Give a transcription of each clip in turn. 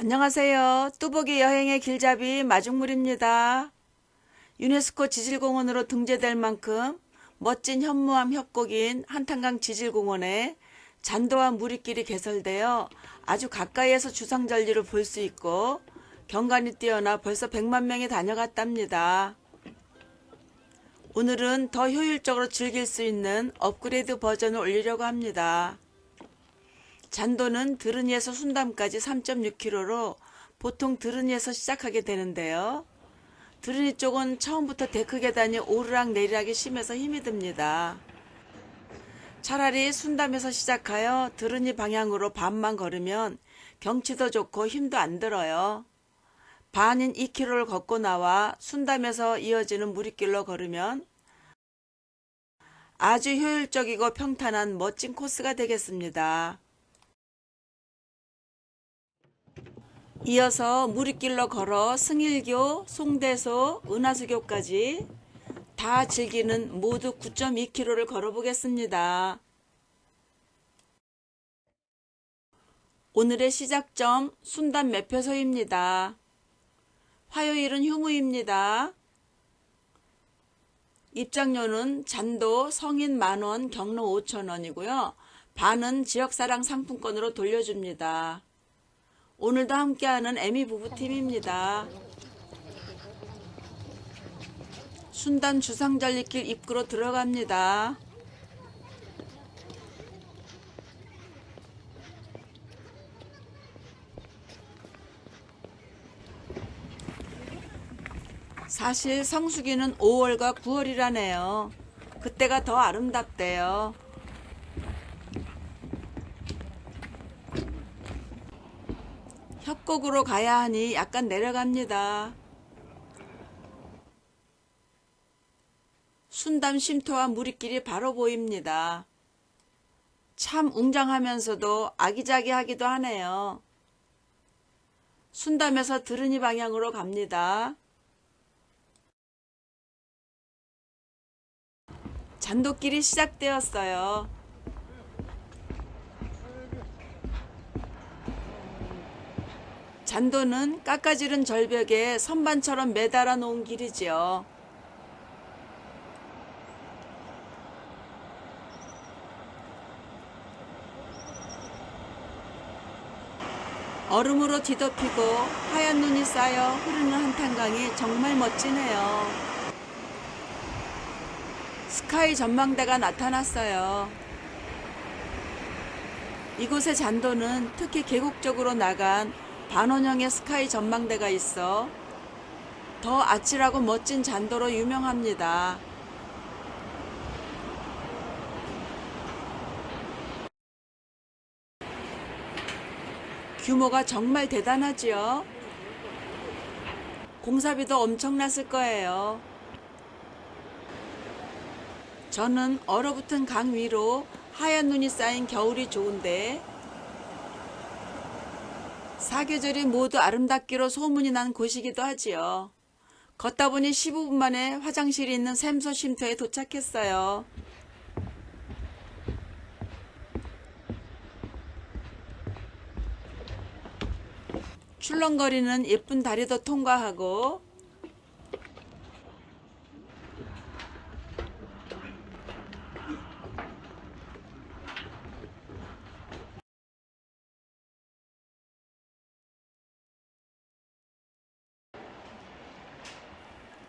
안녕하세요. 뚜벅이 여행의 길잡이 마중물입니다. 유네스코 지질공원으로 등재될 만큼 멋진 현무암 협곡인 한탄강 지질공원에 잔도와 무리길이 개설되어 아주 가까이에서 주상절리를 볼 수 있고 경관이 뛰어나 벌써 100만 명이 다녀갔답니다. 오늘은 더 효율적으로 즐길 수 있는 업그레이드 버전을 올리려고 합니다. 잔도는 드르니에서 순담까지 3.6km로 보통 드르니에서 시작하게 되는데요. 드르니 쪽은 처음부터 데크 계단이 오르락 내리락이 심해서 힘이 듭니다. 차라리 순담에서 시작하여 드르니 방향으로 반만 걸으면 경치도 좋고 힘도 안 들어요. 반인 2km를 걷고 나와 순담에서 이어지는 무리길로 걸으면 아주 효율적이고 평탄한 멋진 코스가 되겠습니다. 이어서 무리길로 걸어 승일교, 송대소, 은하수교까지 다 즐기는 모두 9.2km를 걸어보겠습니다. 오늘의 시작점 순담 매표소입니다. 화요일은 휴무입니다. 입장료는 잔도 성인 만원, 경로 5천원이고요. 반은 지역사랑 상품권으로 돌려줍니다. 오늘도 함께하는 애미 부부팀입니다. 순단 주상절리길 입구로 들어갑니다. 사실 성수기는 5월과 9월이라네요. 그때가 더 아름답대요. 협곡으로 가야 하니 약간 내려갑니다. 순담 쉼터와 무리길이 바로 보입니다. 참 웅장하면서도 아기자기하기도 하네요. 순담에서 드르니 방향으로 갑니다. 잔도길이 시작되었어요. 잔도는 깎아지른 절벽에 선반처럼 매달아 놓은 길이지요. 얼음으로 뒤덮이고 하얀 눈이 쌓여 흐르는 한탄강이 정말 멋지네요. 스카이 전망대가 나타났어요. 이곳의 잔도는 특히 계곡 쪽으로 나간 반원형의 스카이 전망대가 있어 더 아찔하고 멋진 잔도로 유명합니다. 규모가 정말 대단하지요. 공사비도 엄청났을 거예요. 저는 얼어붙은 강 위로 하얀 눈이 쌓인 겨울이 좋은데 사계절이 모두 아름답기로 소문이 난 곳이기도 하지요. 걷다 보니 15분 만에 화장실이 있는 샘소 쉼터에 도착했어요. 출렁거리는 예쁜 다리도 통과하고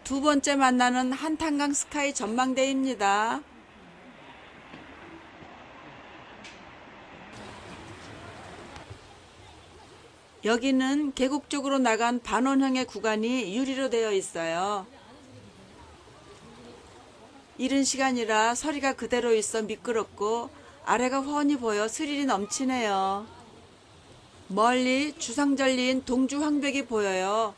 두 번째 만나는 한탄강 스카이 전망대입니다. 여기는 계곡 쪽으로 나간 반원형의 구간이 유리로 되어 있어요. 이른 시간이라 서리가 그대로 있어 미끄럽고 아래가 훤히 보여 스릴이 넘치네요. 멀리 주상절리인 동주 황백이 보여요.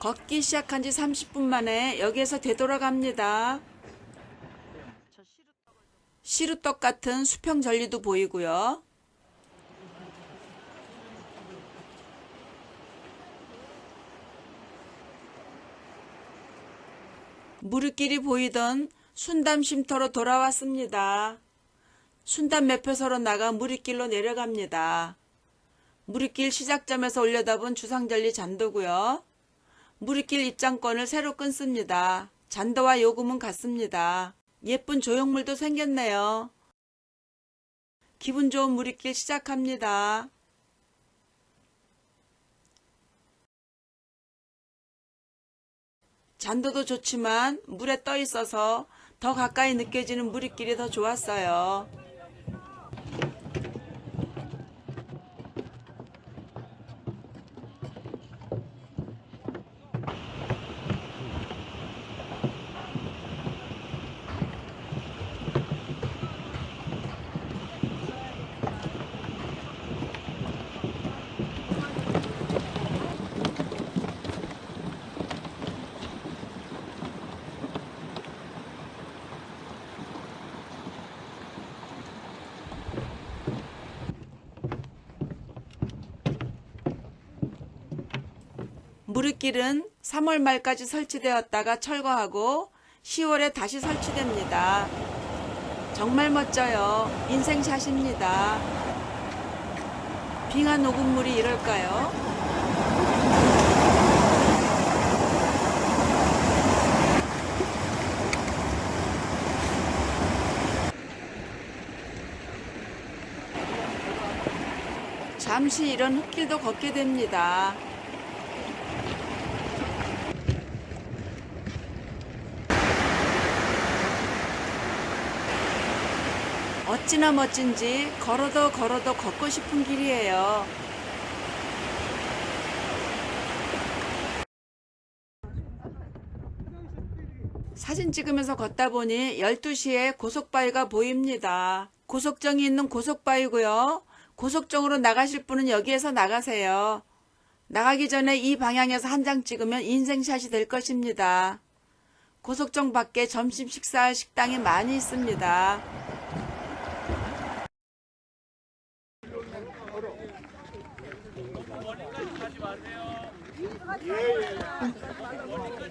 걷기 시작한 지 30분 만에 여기에서 되돌아갑니다. 시루떡 같은 수평 전리도 보이고요. 무릎길이 보이던 순담 쉼터로 돌아왔습니다. 순담 매표소로 나가 무리길로 내려갑니다. 무리길 시작점에서 올려다본 주상절리 잔도고요. 무리길 입장권을 새로 끊습니다. 잔도와 요금은 같습니다. 예쁜 조형물도 생겼네요. 기분 좋은 무리길 시작합니다. 잔도도 좋지만 물에 떠 있어서 더 가까이 느껴지는 무리길이 더 좋았어요. 무리길은 3월 말까지 설치되었다가 철거하고 10월에 다시 설치됩니다. 정말 멋져요. 인생샷입니다. 빙하 녹음물이 이럴까요? 잠시 이런 흙길도 걷게 됩니다. 어찌나 멋진지 걸어도 걸어도 걷고 싶은 길이에요. 사진 찍으면서 걷다 보니 12시에 고속바위가 보입니다. 고속정이 있는 고속바위고요. 고속정으로 나가실 분은 여기에서 나가세요. 나가기 전에 이 방향에서 한 장 찍으면 인생샷이 될 것입니다. 고속정 밖에 점심 식사할 식당이 많이 있습니다.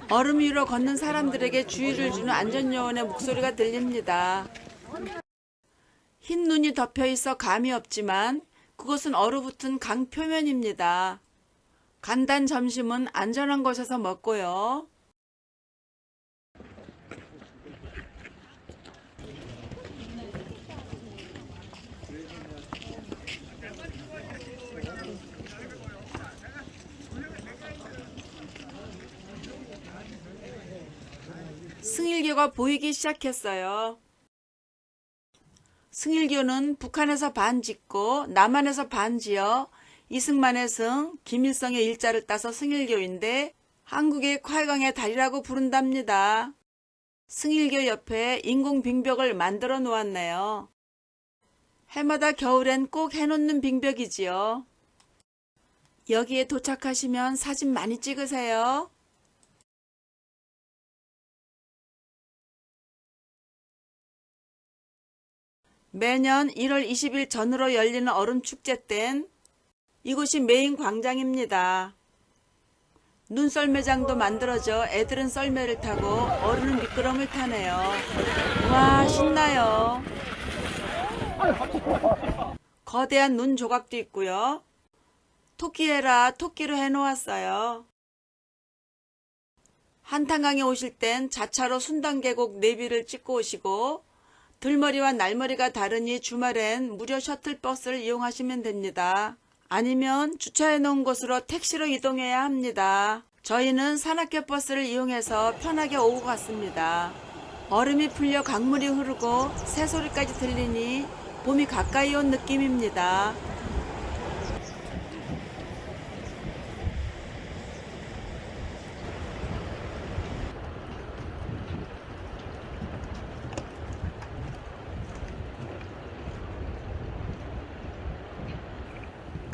얼음 위로 걷는 사람들에게 주의를 주는 안전요원의 목소리가 들립니다. 흰 눈이 덮여 있어 감이 없지만 그곳은 얼어붙은 강 표면입니다. 간단 점심은 안전한 곳에서 먹고요. 승일교가 보이기 시작했어요. 승일교는 북한에서 반 짓고 남한에서 반 지어 이승만의 승, 김일성의 일자를 따서 승일교인데 한국의 콸광의 달이라고 부른답니다. 승일교 옆에 인공 빙벽을 만들어 놓았네요. 해마다 겨울엔 꼭 해놓는 빙벽이지요. 여기에 도착하시면 사진 많이 찍으세요. 매년 1월 20일 전후로 열리는 얼음 축제 땐 이곳이 메인 광장입니다. 눈썰매장도 만들어져 애들은 썰매를 타고 어른은 미끄럼을 타네요. 와 신나요. 거대한 눈 조각도 있고요. 토끼해라 토끼로 해놓았어요. 한탄강에 오실 땐 자차로 순단계곡 내비를 찍고 오시고 들머리와 날머리가 다르니 주말엔 무료 셔틀버스를 이용하시면 됩니다. 아니면 주차해 놓은 곳으로 택시로 이동해야 합니다. 저희는 산악교 버스를 이용해서 편하게 오고 갔습니다. 얼음이 풀려 강물이 흐르고 새소리까지 들리니 봄이 가까이 온 느낌입니다.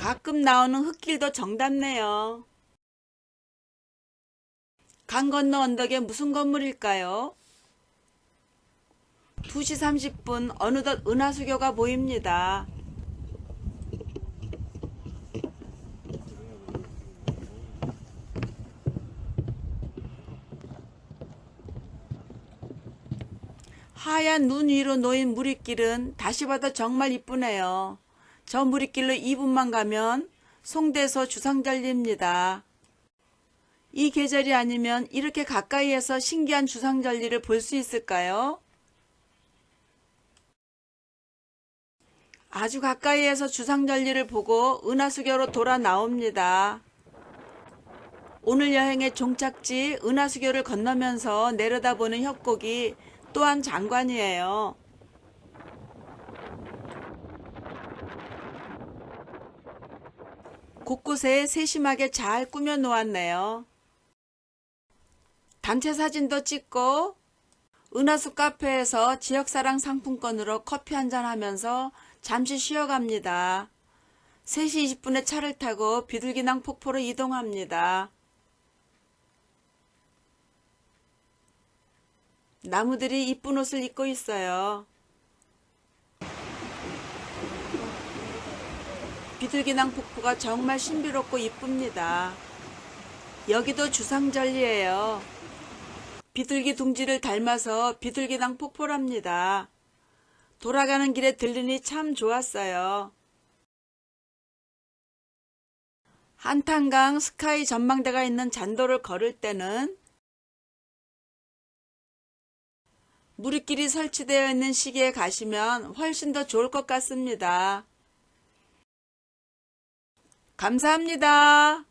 가끔 나오는 흙길도 정답네요. 강 건너 언덕에 무슨 건물일까요? 2시 30분 어느덧 은하수교가 보입니다. 하얀 눈 위로 놓인 무리길은 다시 봐도 정말 이쁘네요. 저 무리길로 2분만 가면 송대소 주상절리입니다. 이 계절이 아니면 이렇게 가까이에서 신기한 주상절리를 볼 수 있을까요? 아주 가까이에서 주상절리를 보고 은하수교로 돌아 나옵니다. 오늘 여행의 종착지 은하수교를 건너면서 내려다보는 협곡이 또한 장관이에요. 곳곳에 세심하게 잘 꾸며 놓았네요. 단체 사진도 찍고 은하수 카페에서 지역사랑 상품권으로 커피 한잔 하면서 잠시 쉬어갑니다. 3시 20분에 차를 타고 비둘기낭 폭포로 이동합니다. 나무들이 이쁜 옷을 입고 있어요. 비둘기낭 폭포가 정말 신비롭고 이쁩니다. 여기도 주상절리예요. 비둘기 둥지를 닮아서 비둘기낭 폭포랍니다. 돌아가는 길에 들리니 참 좋았어요. 한탄강 스카이 전망대가 있는 잔도를 걸을 때는 무리길이 설치되어 있는 시기에 가시면 훨씬 더 좋을 것 같습니다. 감사합니다.